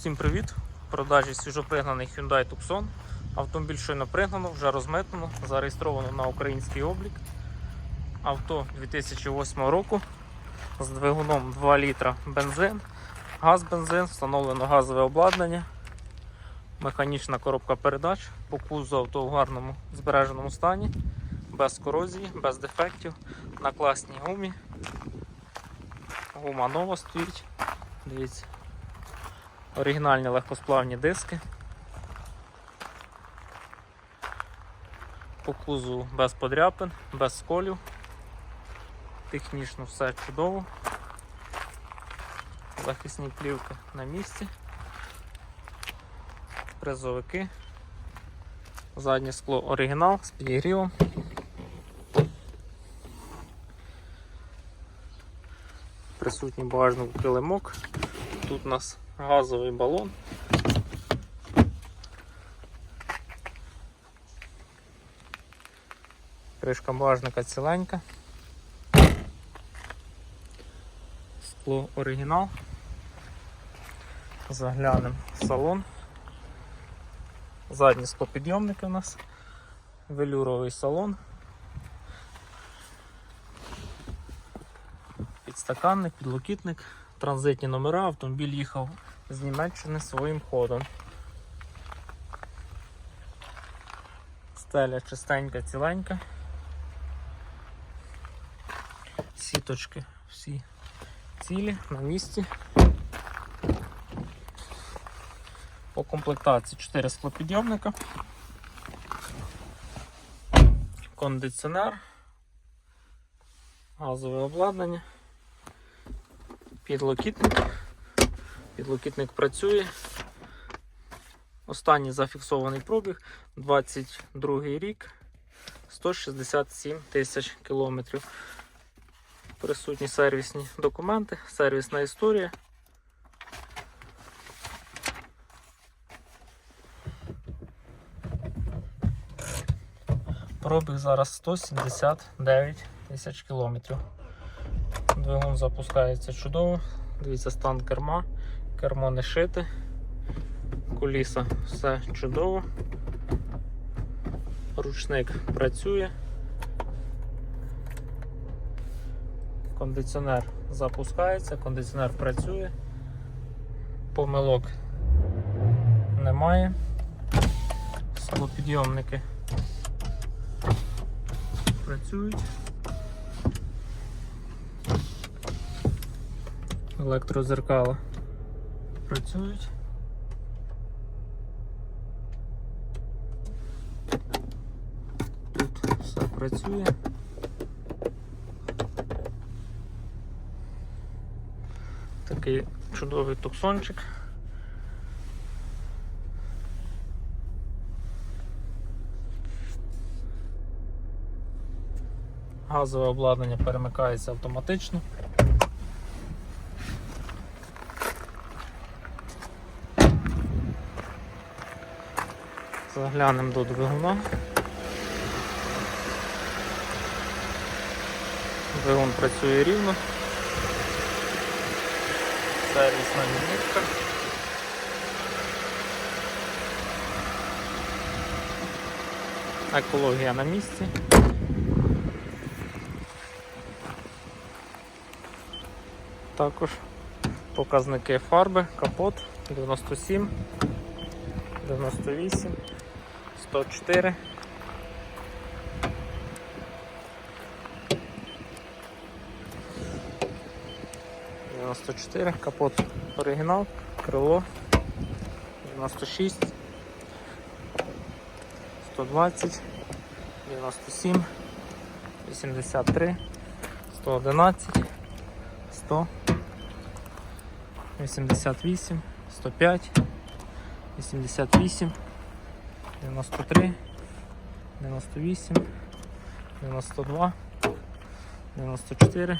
Всім привіт! В продажі свіжопригнаний Hyundai Tucson. Автомобіль щойно пригнано, вже розмитнено, зареєстровано на український облік. Авто 2008 року з двигуном 2 літра бензин, газ бензин, встановлено газове обладнання, механічна коробка передач, по кузу авто в гарному збереженому стані, без корозії, без дефектів, на класній гумі. Гума нова стоїть. Дивіться. Оригінальні легкосплавні диски. По кузову без подряпин, без сколів. Технічно все чудово. Захисні плівки на місці. Призовики. Заднє скло оригінал з підігрівом. Присутній багажник килимок. Тут у нас газовий балон. Кришка багажника ціленька. Скло оригінал. Заглянемо в салон. Задні склопідйомники у нас. Велюровий салон. Підстаканник, підлокітник, транзитні номера, автомобіль їхав з Німеччини своїм ходом. Стеля чистенька, ціленька. Сіточки всі цілі на місці. По комплектації 4 склопідйомника, кондиціонер, газове обладнання, підлокітник. Підлокітник працює. Останній зафіксований пробіг 22 рік, 167 тисяч кілометрів. Присутні сервісні документи, сервісна історія. Пробіг зараз 179 тисяч кілометрів. Двигун запускається чудово. Дивіться стан керма, кермо не шите, куліса все чудово. Ручник працює. Кондиціонер запускається, кондиціонер працює, помилок немає. Склопідйомники працюють. Електрозеркала працюють. Тут все працює. Такий чудовий туксончик. Газове обладнання перемикається автоматично. Заглянемо до двигуна. Двигун працює рівно. Сервісна лінійка. Екологія на місці. Також показники фарби, капот 97, 98, 104. Дев'яносто чотири, капот оригінал, крило 96, 120, 97, 83, 111, 100, 88, 105, 88, 93, 98, 92, 94,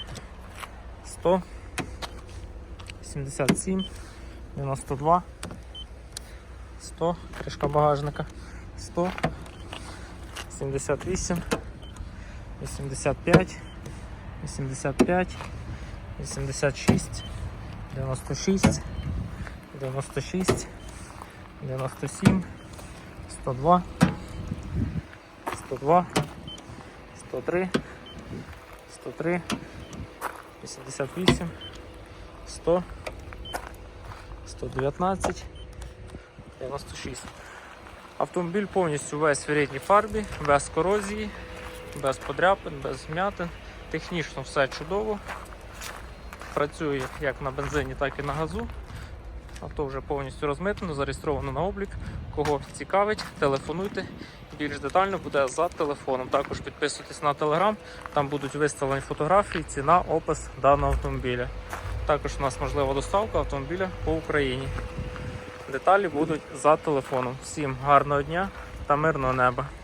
100, 77, 92, 100, кришка багажника, 100, 78, 85, 85, 86, 96, 96, 97, 102, 102, 103, 103, 88, 100, 119, 96. Автомобіль повністю весь в рідній фарбі, без корозії, без подряпин, без вмятин. Технічно все чудово. Працює як на бензині, так і на газу. Авто вже повністю розмитнено, зареєстровано на облік. Кого цікавить, телефонуйте. Більш детально буде за телефоном. Також підписуйтесь на телеграм, там будуть виставлені фотографії, ціна, опис даного автомобіля. Також у нас можлива доставка автомобіля по Україні. Деталі будуть за телефоном. Всім гарного дня та мирного неба!